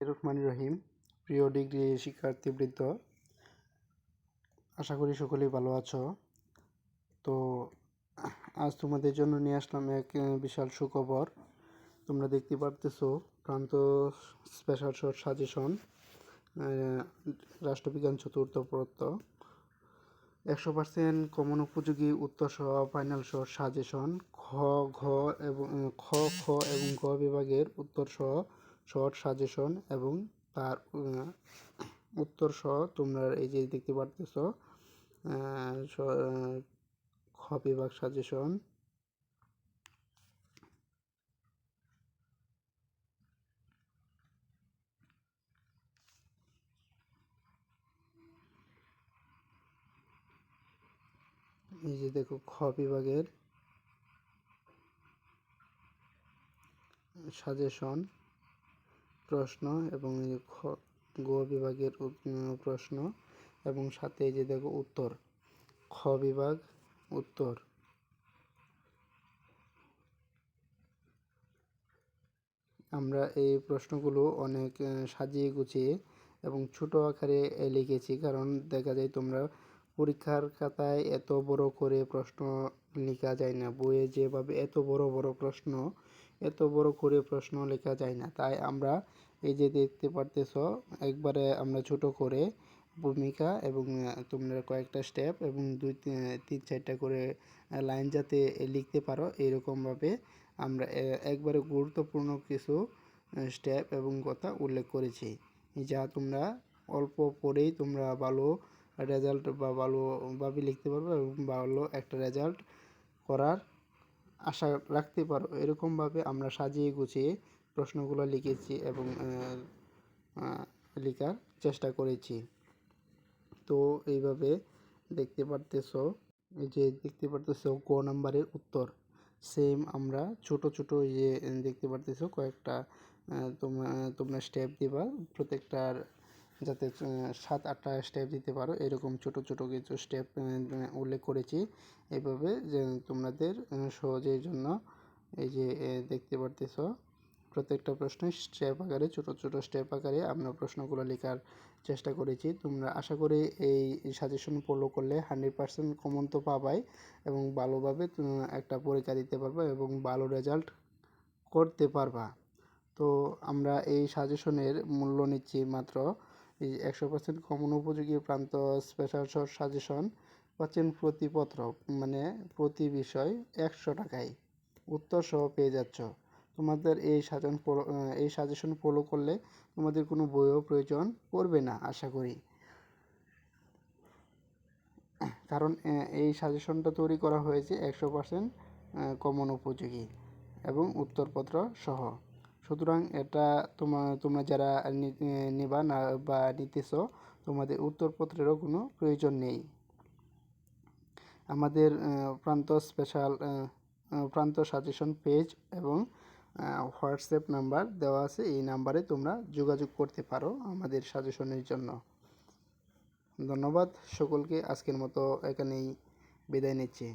রহমান রহিম, প্রিয় ডিগ্রি শিক্ষার্থীবৃন্দ আশা করি সকলেই ভালো আছো। তো, আজ তোমাদের জন্য নিয়ে আসলাম এক বিশাল সুখবর। তোমরা দেখতে পারতেছো প্রান্ত স্পেশাল শর্ট সাজেশন রাষ্ট্রবিজ্ঞান চতুর্থ প্রত্য একশো পার্সেন্ট কমন উপযোগী উত্তর সহ ফাইনাল শর্ট সাজেশন খ, ঘ এবং, খ খ এবং গ বিভাগের উত্তর সহ শর্ট সাজেশন এবং তার উত্তর সহ তোমরা এই যে দেখতে পারতেছো খ বিভাগ সাজেশন এই যে দেখো খ বিভাগের সাজেশন প্রশ্ন এবং খ, গ বিভাগের প্রশ্ন এবং সাথে যে দেখো উত্তর। খ বিভাগ, উত্তর। আমরা এই প্রশ্নগুলো অনেক সাজিয়ে গুছিয়ে এবং ছোট আকারে লিখেছি। কারণ দেখা যায় তোমরা পরীক্ষার খাতায় এত বড় করে প্রশ্ন লেখা যায় না। বইয়ে যেভাবে এত বড় বড় প্রশ্ন এত বড় করে প্রশ্ন লেখা যায় না। তাই আমরা এই যে দেখতে পারতেছ, একবারে আমরা ছোট করে ভূমিকা এবং তোমরা কয়েকটা স্টেপ এবং দুই তিন- চারটা করে লাইন যাতে লিখতে পারো এরকমভাবে আমরা একবারে গুরুত্বপূর্ণ কিছু স্টেপ এবং কথা উল্লেখ করেছি। যা তোমরা অল্প পড়েই তোমরা ভালো রেজাল্ট বা ভালোভাবে লিখতে পারবে এবং ভালো একটা রেজাল্ট করার আশা রাখতে পারো। এরকমভাবে আমরা সাজিয়ে গুছিয়ে প্রশ্নগুলো লিখেছি এবং লেখার চেষ্টা করেছি। তো এইভাবে দেখতে পারতেছো, এই যে দেখতে পারতেছো ক নাম্বারের উত্তর। সেম আমরা ছোট ছোট যে দেখতে পারতেছো কয়েকটা তোমরা তোমরা স্টেপ দিবা প্রত্যেকটার যাতে সাত আটটা স্টেপ দিতে পারো। এরকম ছোট ছোট কিছু স্টেপ উল্লেখ করেছি। এভাবে যে তোমাদের সহজের জন্য এই যে দেখতে পারতেছো, প্রত্যেকটা প্রশ্ন স্টেপ আকারে, ছোট ছোট স্টেপ আকারে আমরা প্রশ্নগুলো লেখার চেষ্টা করেছি। তোমরা আশা করি এই সাজেশন ফলো করলে হান্ড্রেড পার্সেন্ট কমন তো পাবাই এবং ভালোভাবে একটা পরীক্ষা দিতে পারবা এবং ভালো রেজাল্ট করতে পারবা। তো আমরা এই সাজেশনের মূল্য নিচ্ছি মাত্র এই একশো পার্সেন্ট কমন উপযোগী প্রান্ত স্পেশাল সাজেশন পাচ্ছেন মানে প্রতি বিষয় একশো টাকায়। উত্তর সহ পেয়ে যাচ্ছ। তোমাদের এই ফলো এই সাজেশন ফলো করলে তোমাদের কোনো বইও প্রয়োজন পড়বে না, আশা করি। কারণ এই সাজেশনটা তৈরি করা হয়েছে একশো পার্সেন্ট কমন উপযোগী এবং উত্তরপত্র সহ। সুতরাং এটা তোমার তোমরা যারা নিবা না, বা নিতেছো, তোমাদের উত্তরপত্রেরও কোনো প্রয়োজন নেই। আমাদের Pranta special Pranta suggestion page এবং হোয়াটসঅ্যাপ নাম্বার দেওয়া আছে। এই নাম্বারে তোমরা যোগাযোগ করতে পারো আমাদের সাজেশনের জন্য। ধন্যবাদ। সকলকে আজকের মতো এখানেই বিদায় নিচ্ছি।